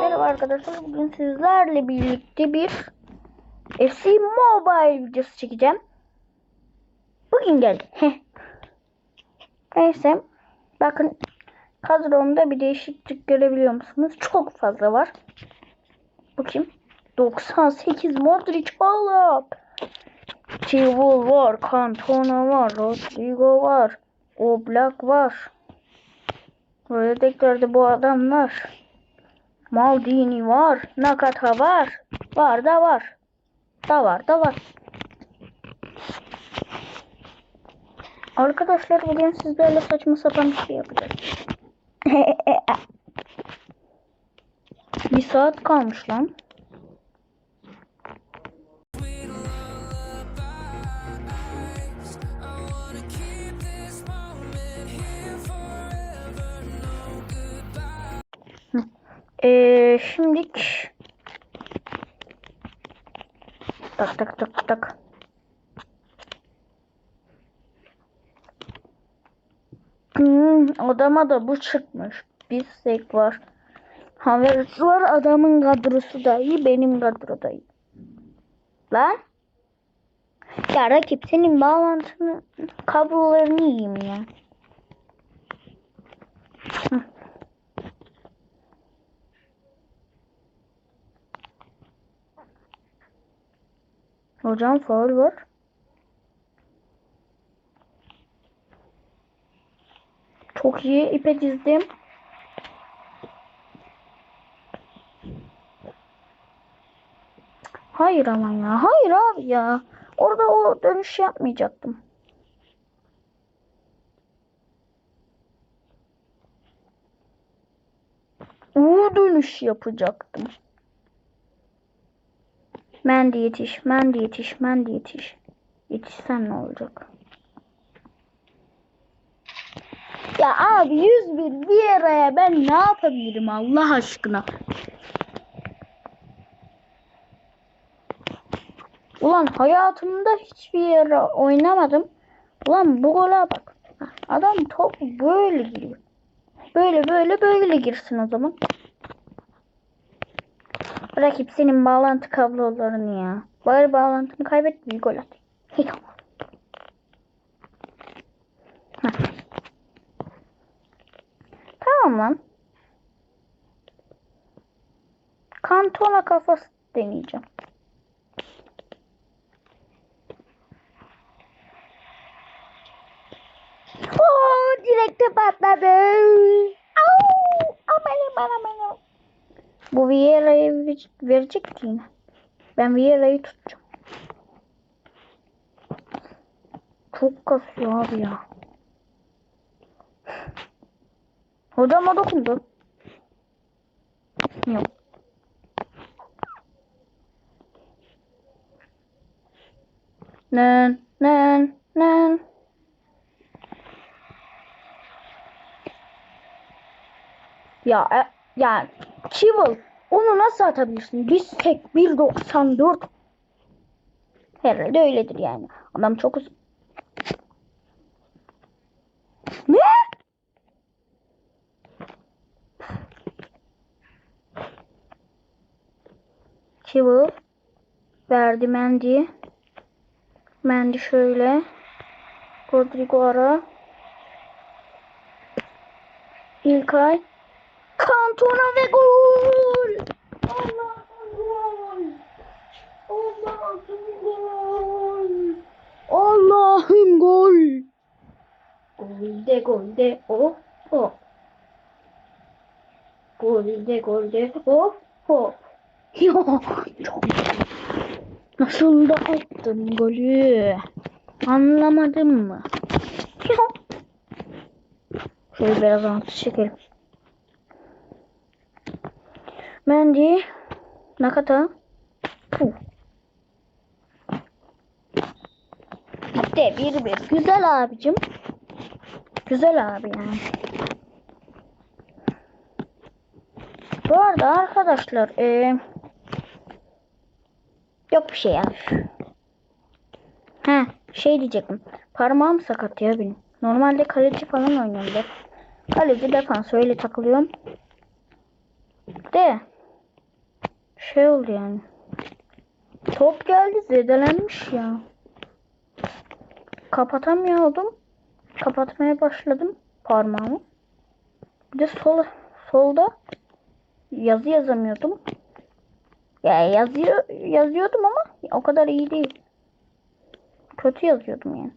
Merhaba arkadaşlar. Bugün sizlerle birlikte bir FC Mobile videosu çekeceğim. Bugün geldi. Heh. Neyse. Bakın kadromda bir değişiklik görebiliyor musunuz? Çok fazla var. Bu kim? 98 Modric oğlum. Chilwell var. Cantona var. Rodrigo var. Oblak var. Böyle tekrarda bu adamlar. Maldini var. Nakata var. Var da var. Da var da var. Arkadaşlar bugün sizlerle saçma sapan bir şey yapacağız. bir saat kalmış lan. Ee, şimdilik tak tak tak tak. Hmm, odama da bu çıkmış. Bir sek var. Haberci var adamın kadrosu da iyi benim kadro da iyi. Lan? Ya rakip senin bağlantını kablolarını yiyeyim ya. Hı. Hocam faul var. Çok iyi ipe dizdim. Hayır ama ya. Hayır abi ya. Orada o dönüş yapmayacaktım. U dönüş yapacaktım. Mendi yetiş, mendi yetiş, mendi yetiş. Yetişsen ne olacak? Ya abi 101 bir araya ben ne yapabilirim Allah aşkına? Ulan hayatımda hiçbir yere oynamadım. Ulan bu gola bak. Adam top böyle giriyor. Böyle böyle böyle girsin o zaman. Rakip senin bağlantı kablolarını ya. Bari bağlantını kaybet bir gol at. Tamam lan. Kantona kafası deneyeceğim. Oo, direkte patladı. Au! Aman aman aman. Bu Vieira'yı ver- verecek yine. Ben Vieira'yı tutacağım. Çok kasıyor abi ya. Hocam o dokundu. Yok. Nen nen nen. Ya e, yani Kibble onu nasıl atabilirsin? Biz tek 1.94 Herhalde öyledir yani. Adam çok uzun. Ne? Kibble verdi Mendy. Mendy şöyle. Rodrigo ara. İlkay. Kantona ve gol. Allah'ım gol. Allah'ım gol. Allah'ım gol. Gol de gol de oh oh. Gol de gol de oh oh. Yo, çok Nasıl da attın golü? Anlamadın mı? Şöyle biraz antı çekelim. Mendy. Nakata. Puh. İşte bir bir. Güzel abicim. Güzel abi yani. Bu arada arkadaşlar eee yok bir şey ya. He şey diyecektim. Parmağım sakat ya benim. Normalde kaleci falan oynuyorum. ben. Kaleci defans öyle takılıyorum. De. Şey oldu yani. Top geldi zedelenmiş ya. Kapatamıyordum. Kapatmaya başladım parmağımı. Bir de sol, solda yazı yazamıyordum. Ya yazıyor yazıyordum ama o kadar iyi değil. Kötü yazıyordum yani.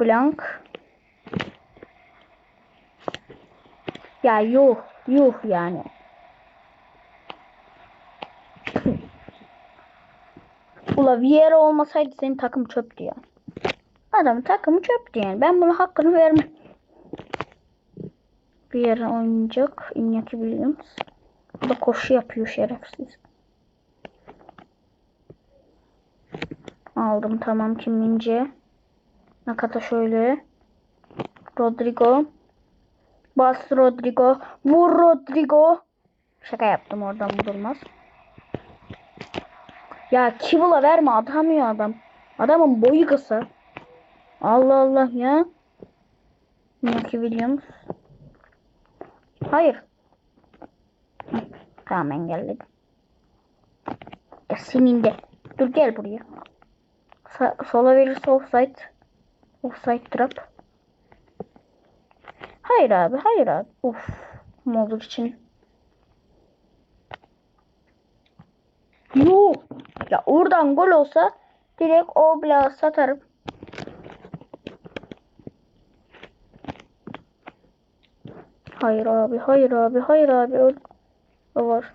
Blank. Ya yuh yuh yani. Ula Vieira olmasaydı senin takım çöptü ya. Adamın takımı çöptü yani. Ben bunun hakkını vermem. Vieira oynayacak. Iñaki Williams. Bu da koşu yapıyor şerefsiz. Aldım tamam Kim Mince. Nakata şöyle. Rodrigo. Bas Rodrigo. Vur Rodrigo. Şaka yaptım oradan vurulmaz. Ya Kibula verme atamıyor adam. Adamın boyu kısa. Allah Allah ya. Iñaki Williams. Hayır. Tamam engelledim. Ya senin de. Dur gel buraya. Sa- sola verirse offside. Offside trap. Hayır abi, hayır abi. Uf. Modric için. Yok. Ya oradan gol olsa direkt o bile satarım. Hayır abi, hayır abi, hayır abi. O var.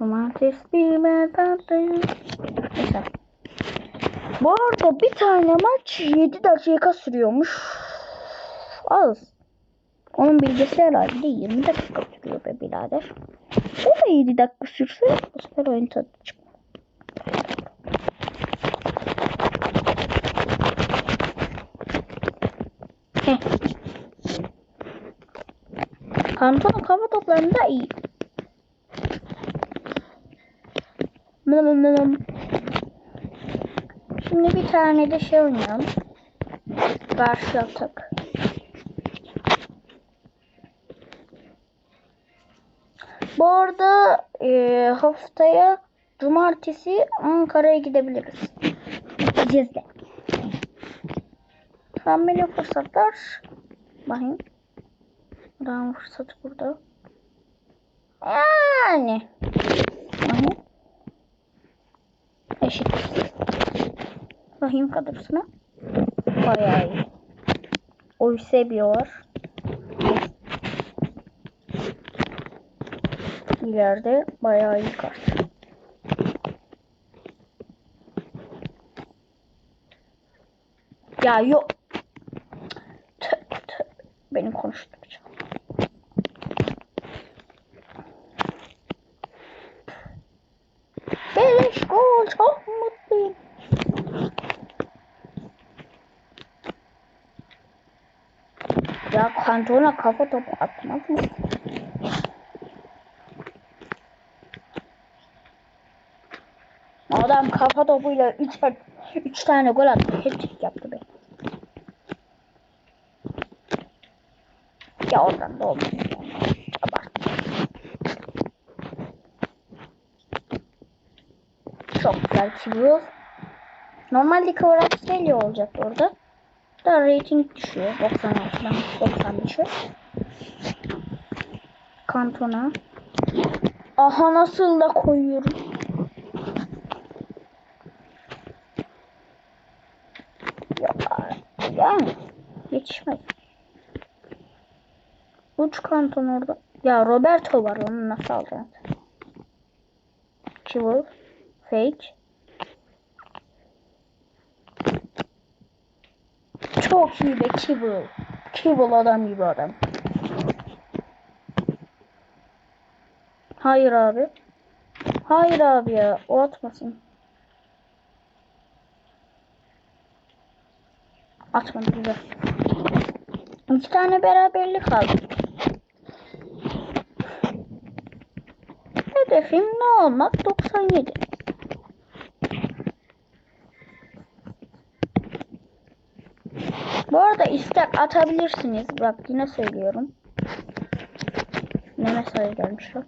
Domates, biber. Neyse. Bu arada bir tane maç 7 dakika sürüyormuş. Az. Onun bilgisi herhalde 20 dakika sürüyor be birader. O da 7 dakika sürse bu sefer oyun tadı. Heh. Kanton kafa toplarında iyi. Şimdi bir tane de şey oynayalım. Karşı atak. Bu arada e, haftaya cumartesi Ankara'ya gidebiliriz. Gideceğiz de. Tam benim fırsatlar. Bakayım. Adamın fırsatı burada. Yani. Bakayım. Eşit. Bakayım kadrosuna. Bayağı iyi. Eusebio var. İleride bayağı iyi kart. Ya yok. Tövbe tövbe. Beni konuşturacağım. Beleş gol çok Ya kantona kafa topu atmaz mı? Adam kafa topuyla 3 3 tane gol attı. Hat-trick yaptı be. Ya oradan da. Abart. Çok güzel çiziyor. Normalde Kvaratskhelia olacak orada. Da rating düşüyor. 96'dan 95'e. Kantona. Aha nasıl da koyuyorum. Abi. Yani yetişmez. Uç kanton orada. Ya Roberto var onu nasıl alacağız? Chival. Fake. Çok iyi be Kibble. Kibble adam gibi adam. Hayır abi. Hayır abi ya. O atmasın. Atmadı güzel. İki tane beraberlik aldık. Hedefim ne olmak? 97. Bu arada istek atabilirsiniz. Bak yine söylüyorum. Ne mesaj gelmiş o?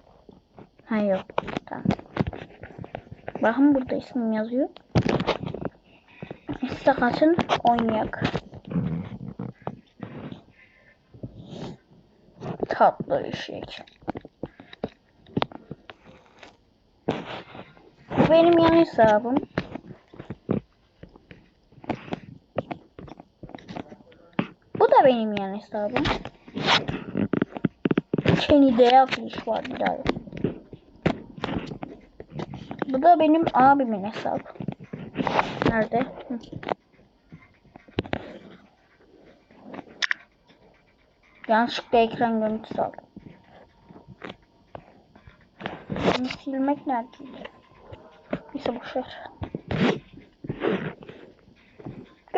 Ha yok. Tamam. Bakın burada ismim yazıyor. İstek atın oynayak. Tatlı eşek. Bu benim yan hesabım. Bu da benim yan hesabım. Kenny'de yapmış var bir daha. yok. Bu da benim abimin hesabı. Nerede? Hı. Yanlışlıkla ekran görüntüsü aldım. Bunu silmek nerede? Neyse boşver.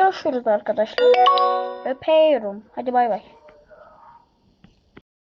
Görüşürüz arkadaşlar. Öpüyorum. Hadi bay bay.